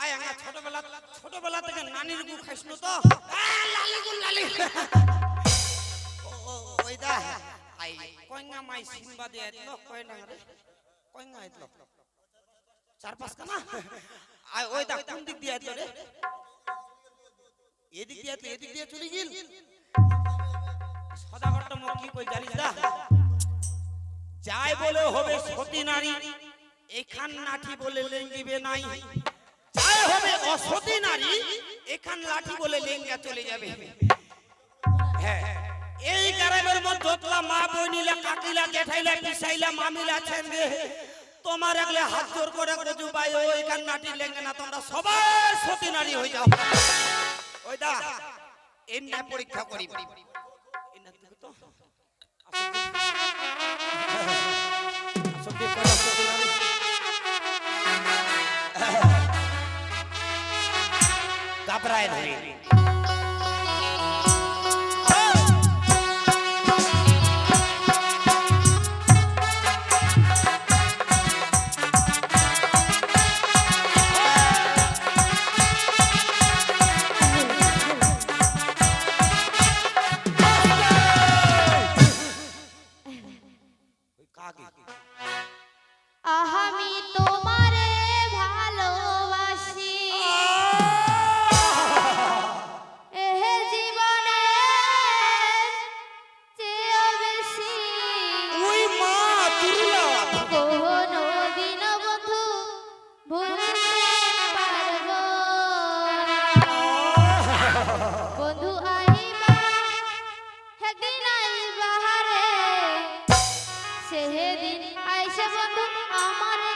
আয় আমরা ছোটবেলা ছোটবেলা থেকে নানির গু খাইছিল তো? লালি গু লালি ওই দা আই কইঙ্গা মাই সিম্বা দিয়ে এতলো না রে? কইঙ্গা এতলো চার পাঁচ কানা আয় ওই দা কোন দিক দিয়ে এতলো রে? এদিক দিয়ে এতলো, এদিক দিয়ে চলে গিল? সদাগরটা মুখ কি কই জানিস দা? যাই বলে হবে সতী নারী এখান নাঠি বলে লেঙ্গিবে নাই। অসতী নারী, এখান লাঠি বলে লেঙ্গা চলে যাবে। হ্যাঁ এই গ্রামের মধ্যে যতলা মা বইনিলা কাকিলা জেঠাইলা, পিসাইলা, মামিলা ছেন্দে তোমার একলে হাত জোর করে কজু ভাই ওইখান নাটি লেঙ্গে না, তোমরা সবাই সতী নারী হয়ে যাও। ওই দা, এমনি পরীক্ষা করি। এমনি দেখো তো વાપરાય નહીં કાકી সেদিন আইসা বন্ধু আমারে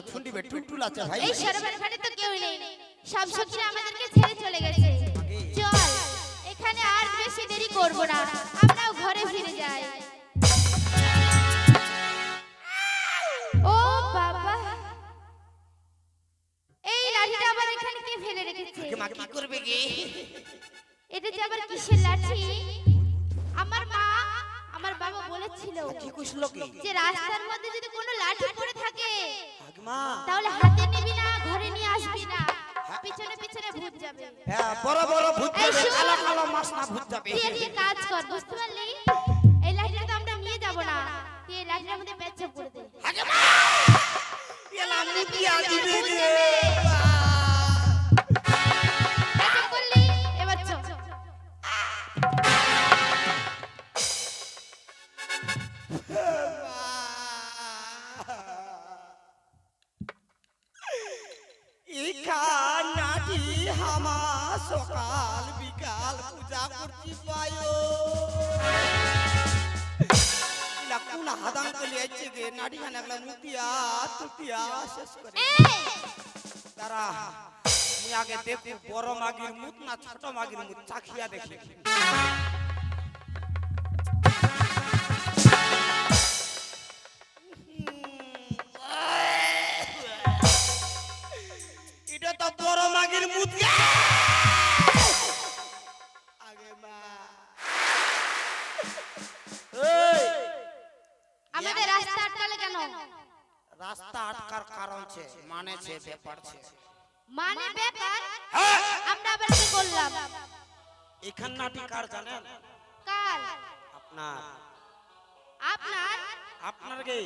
কোনো ছুন্ডি বে টুলটুল আছে ভাই। এই সরোবর ঘাটে তো কেউ নেই। সব সখীরা আমাদেরকে ছেড়ে চলে গেছে। চল এখানে আর বেশি দেরি করব না। আমরাও ঘরে ফিরে যাই। ও বাবা। এই লাঠিটা আবার এখানে কে ফেলে রেখেছে? মা কি করবে কি এটা যে আবার কিসের লাঠি? আমার মা আমার বাবা বলেছিল কি কি? যে রাস্তার মধ্যে যদি কোনো লাঠি পড়ে থাকে তাহলে হাতে নিবি না ঘরে নিয়ে আসবি না। পিছনে পিছনে ভূত যাবে। হ্যাঁ বড় বড় ভূত যাবে কালো কালো মাছ না ভূত যাবে। তুই এদিকে কাজ কর বুঝতে পারলি? এই লাঠিটা তো আমরা নিয়ে যাব না। তুই এই লাঠিটার মধ্যে পেচ্ছাপ করে দে। আগে মা! এলাম মুতিয়া কি আদি রে করছি পায়ো। ইলা কোন হাদাং কলি আছে গে? নাড়ি খানে একলা মুতিয়া তুতিয়া শেষ করে তারা মুই আগে দেখি বড় মাগির মুখ না ছোট মাগির মুখ চাখিয়া দেখি। মানে ব্যাপার হ্যাঁ। আমরা আবার কি করলাম? এখান নাটি কার জানেন? কাল আপনার। আপনার? আপনার গে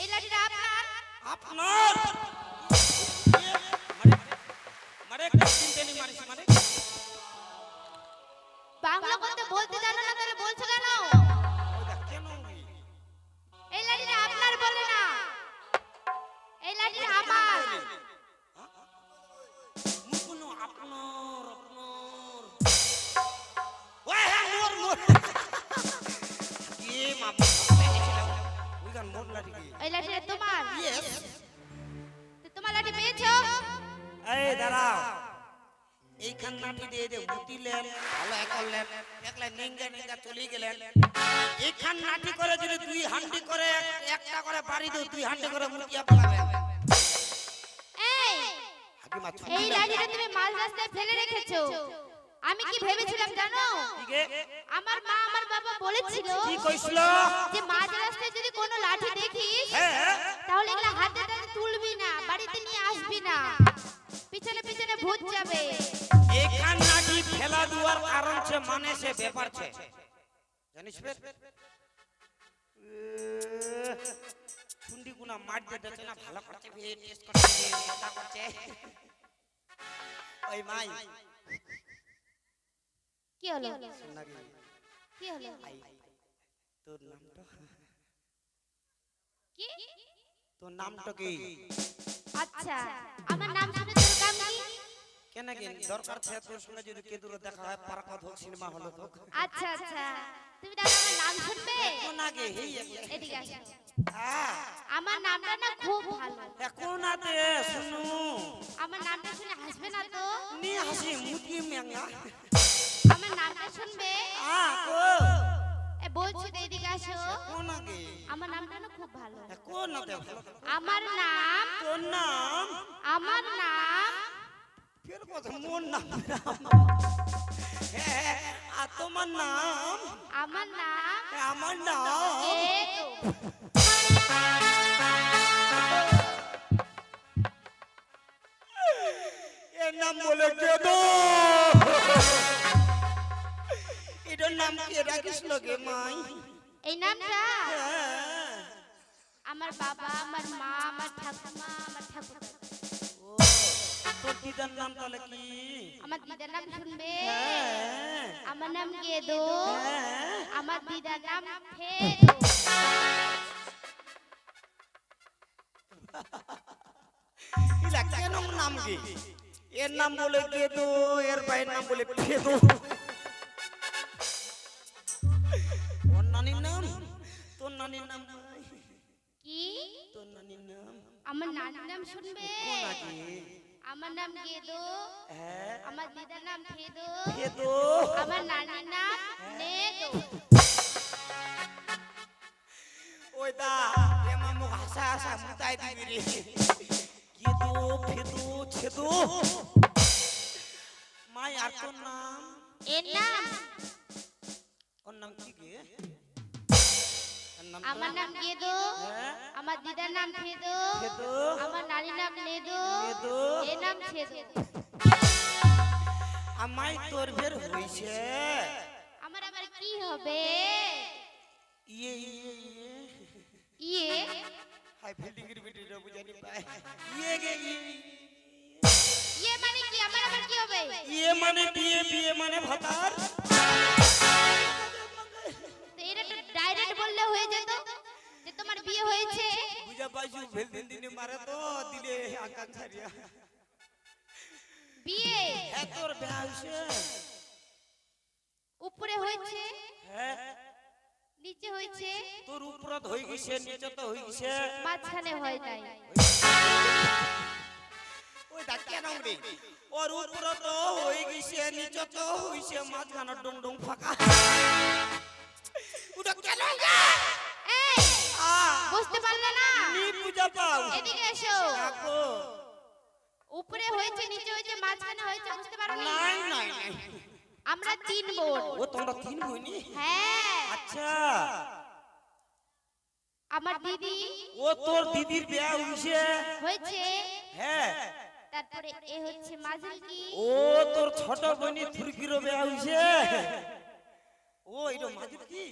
এই লাঠিটা আপনার? আপনার। মারে মারে একটা চিনতে নি মারিস মানে। বাংলা বলতে বলতে জানো না তাহলে বলছো কেন? কেন এই লাঠিটা আপনার বলে না। এই লাঠিটা আমার লাঠি এই লাঠিটা তোমার তোমার লাঠি পেয়েছ এই দাঁড়াও। এইখান নাটি দিয়ে দিয়ে বুতিলেন ভালো করলেন একলা নিঙ্গা নিঙ্গা চলে গেলেন এইখান নাটি করে যদি দুই হান্ডি করে একটা করে বাড়ি দিও দুই হান্ডি করে মুটিয়া পালাবেন এই। লাঠিটা তুমি মাঝ রাস্তায় ফেলে রেখেছো। আমি কি ভেবেছিলাম জানো? আমার মা আমার বাবা বলেছিল কি কইছিল? যে মাঝ রাস্তায় যদি কোনো লাঠি দেখিস হ্যাঁ তাহলে এগুলা হাতে টাতে তুলবি না বাড়িতে নিয়ে আসবি না। পিছনে পিছনে ভূত যাবে। এইখান নাটি ফেলা দেওয়ার কারণ সে মানে সে ব্যাপার জানিস মার দিয়ে দিচ্ছে না ভালো করছে বে টেস্ট করছে মজা করছে। ওই মাই। কি হলো? শোন কি। হলো? তোর নামটা? কি? তোর নামটা কি? আচ্ছা আমার নাম শুনে তোর কাম কি? কেন কি? দরকার ছে তোর সঙ্গে যদি কে দূরে দেখা হয় পার্ক হোক সিনেমা হল হোক। আচ্ছা আচ্ছা। তুমি তাহলে আমার নাম শুনবে? কোন আগে হেই। এদিকে আসো। আমার নামটা না খুব ভালো। এখন আতে শুনু। আমার নামটা শুনে হাসবে না তো? নি হাসি মুতি মেঙ্গা আমার নামটা শুনবে? আ কো। এ বলছি তো এদিকে আসো। কোন আগে আমার নামটা না খুব ভালো। কোন আতে ভালো আমার নাম? তোর নাম? আমার নাম? ফের কথা মোর নাম হ্যাঁ আর তোমার নাম? আমার নাম? আমার নাম? নাম বলে কে দো এটার নাম কে? রাখিস লগে মাই। এই নামটা? হ্যাঁ। আমার বাবা আমার মা আমার ঠাকুমা আমার ঠাকুর তোর দিদার নাম তাহলে কি? আমার দিদার নাম শুনবে? হ্যাঁ। আমার নাম গেদো। হ্যাঁ। আমার দিদার নাম ফেদো ইলা কেন নাম কি এর নাম বলে কেদো এর ভাইয়ের নাম বলে ফেদো ওর নানির নাম? তোর নানির নাম কি? তোর নানির নাম? আমার নানির নাম শুনবে? আমার নাম গেদো হ্যাঁ। আমার দিদার নাম ফেদো। খেদো আমার নানির নাম নেদো। ওই দা এমা মুখ হাসা হাসা মুতাই দিবি রে। খেদো ফেদো ছেদো। মাই আর তোর নাম? এর নাম? ওর নাম কি গে? আমার নাম গেদো। হ্যাঁ? আমার দিদার নাম ফেদো। আমার নানির নাম নেদো নেদো। এর নাম ছেদো। আমাই তোর বের হইছে। আমার আবার কি হবে? ইয়ে ইয়ে ইয়ে। ইয়ে? হাই ফিল্ডিং এর ভিডিও বুঝানি পায়। ইয়ে গে ইয়ে ইয়ে মানে কি? আমার আবার কি হবে? ইয়ে মানে বিয়ে বিয়ে মানে ভাতার। এটা তো ডাইরেক্ট বললে হয়ে যেত যে তোমার বিয়ে হয়েছে। বুঝা পাইছু ফিল্ডিং দিনে মারে তো দিলে আকাঙ্ক্ষারিয়া বিয়ে? হ্যাঁ তোর বিয়া হইছে উপরে হয়েছে। হ্যাঁ। নিচে হয়েছে। তোর উপরত হই গেছে নিচে তো হই গেছে। মাঝখানে হয় নাই। ওই দেখ কেন রে? ওর উপরত হই গেছে নিচে তো হইছে মাঝখানে ডং ডং ফাঁকা ওটা কেন গে? এই আ বুঝতে পারলে না? নি বুঝা পাও। এদিকে এসো। দেখো। উপরে হয়েছে নিচে হয়েছে মাঝখানে হয়েছে বুঝতে পারো না? নাই নাই নাই। আমরা তিন বোন। ও তোমরা তিন বইনি হ্যাঁ। আচ্ছা। আমার দিদি ও তোর দিদির বিয়া হইছে? হয়েছে। হ্যাঁ। তারপরে এ হচ্ছে মাঝালকি ও তোর ছোট বোনি থুরকিরও বিয়া হইছে? ও এটা কি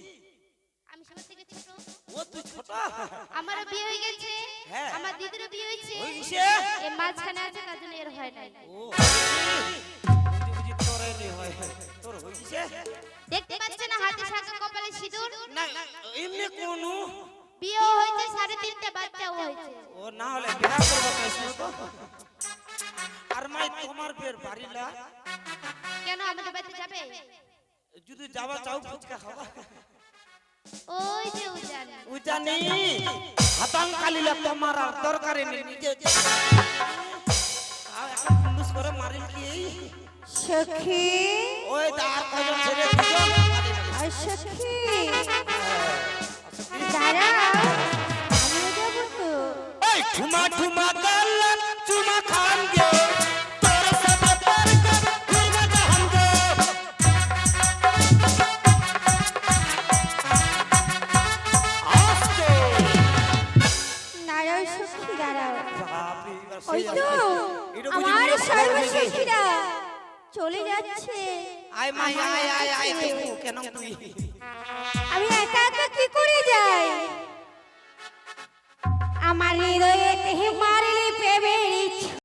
আমি সবার থেকে ছোট। ও তুই ছোট? আমারও বিয়ে হয়ে গেছে। হ্যাঁ। আমার দিদিরও বিয়ে হয়েছে। হইছে? এ মাঝখানে আছে তার জন্য এর হয় নাই। ও। দেখতে পাচ্ছ না হাতে শাখা কপালে সিঁদুর? না এমনি কোনু। বিয়েও হয়েছে সাড়ে তিনটে বাচ্চাও হয়েছে। ও না হলে বিয়া করব কাইছিল তো? আর মাই তোমার ফের বাড়িলা কেন আমাদের বাড়িতে যাবে? যদি যাবা চাও ফুচকা খাবা। ওই যে উজান। উজানি হাতাং কালিলা তোমার আর দরকারে নেই নিজে। করে মারিল কি সখী। ওই দাঁড় কজন ছেলে দুজন আর সখী। দাঁড়াও আমিও যাব তো। এই ঠুমা ঠুমা গাল্লান চলে যাচ্ছে। আয় মা আয় আয় আয় দেখু কেন তুই? আমি একা একা কি করে যাই? আমার হৃদয়ে মারলি প্রেমের